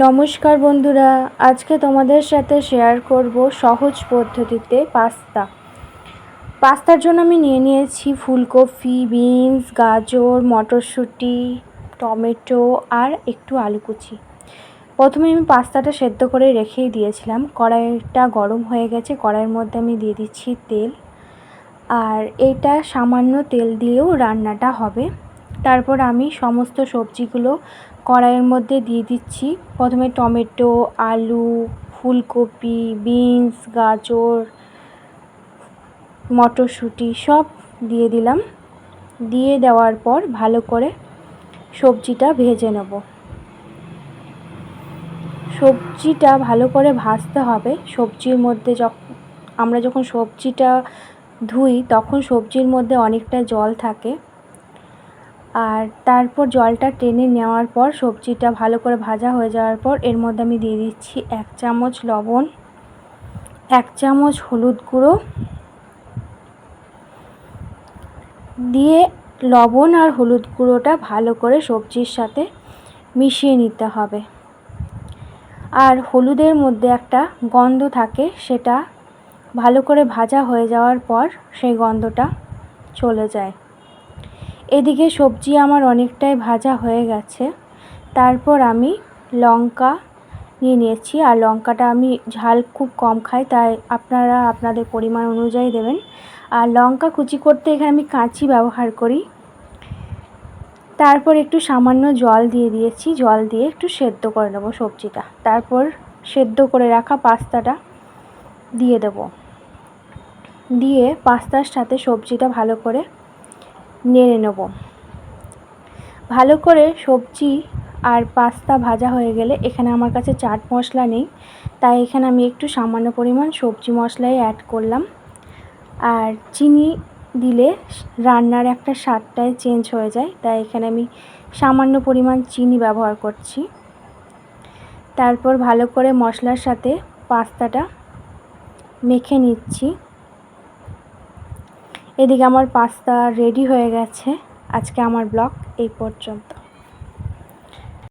নমস্কার বন্ধুরা, আজকে তোমাদের সাথে শেয়ার করব সহজ পদ্ধতিতে পাস্তা। পাস্তার জন্য আমি নিয়ে নিয়েছি ফুলকপি, বিনস, গাজর, মটরশুঁটি, টমেটো আর একটু আলু কুচি। প্রথমে আমি পাস্তাটা সেদ্ধ করে রেখেই দিয়েছিলাম। কড়াইটা গরম হয়ে গেছে, কড়াইয়ের মধ্যে আমি দিয়ে দিচ্ছি তেল। আর এটা সামান্য তেল দিয়েও রান্নাটা হবে। তারপর আমি সমস্ত সবজিগুলো কড়াইয়ের মধ্যে দিয়ে দিচ্ছি। প্রথমে টমেটো, আলু, ফুলকপি, বিনস, গাজর, মটরশুঁটি সব দিয়ে দিলাম। দিয়ে দেওয়ার পর ভালো করে সবজিটা ভেজে নেব। সবজিটা ভালো করে ভাজতে হবে। সবজির মধ্যে যখন আমরা যখন সবজিটা ধুই তখন সবজির মধ্যে অনেকটা জল থাকে। আর তারপর জলটা টেনে নেওয়ার পর সবজিটা ভালো করে ভাজা হয়ে যাওয়ার পর এর মধ্যে আমি দিয়ে দিচ্ছি এক চামচ লবণ, এক চামচ হলুদ গুঁড়ো। দিয়ে লবণ আর হলুদ গুঁড়োটা ভালো করে সবজির সাথে মিশিয়ে নিতে হবে। আর হলুদের মধ্যে একটা গন্ধ থাকে সেটা ভালো করে ভাজা হয়ে যাওয়ার পর সেই গন্ধটা চলে যায়। এদিকে সবজি আমার অনেকটাই ভাজা হয়ে গেছে। তারপর আমি লঙ্কা নিয়ে নিয়েছি। আর লঙ্কাটা আমি ঝাল খুব কম খাই, তাই আপনারা আপনাদের পরিমাণ অনুযায়ী দেবেন। আর লঙ্কা কুচি করতে এখানে আমি কাঁচি ব্যবহার করি। তারপর একটু সামান্য জল দিয়ে দিয়েছি। জল দিয়ে একটু সেদ্ধ করে নেব সবজিটা। তারপর সেদ্ধ করে রাখা পাস্তাটা দিয়ে দেব। দিয়ে পাস্তার সাথে সবজিটা ভালো করে নেড়ে নেব। ভালো করে সবজি আর পাস্তা ভাজা হয়ে গেলে এখানে আমার কাছে চাট মশলা নেই, তাই এখানে আমি একটু সামান্য পরিমাণ সবজি মশলাই অ্যাড করলাম। আর চিনি দিলে রান্নার একটা স্বাদটাই চেঞ্জ হয়ে যায়, তাই এখানে আমি সামান্য পরিমাণ চিনি ব্যবহার করছি। তারপর ভালো করে মশলার সাথে পাস্তাটা মেখে নিচ্ছি। এদিকে আমার পাস্তা রেডি হয়ে গেছে। আজকে আমার ব্লগ এই পর্যন্ত।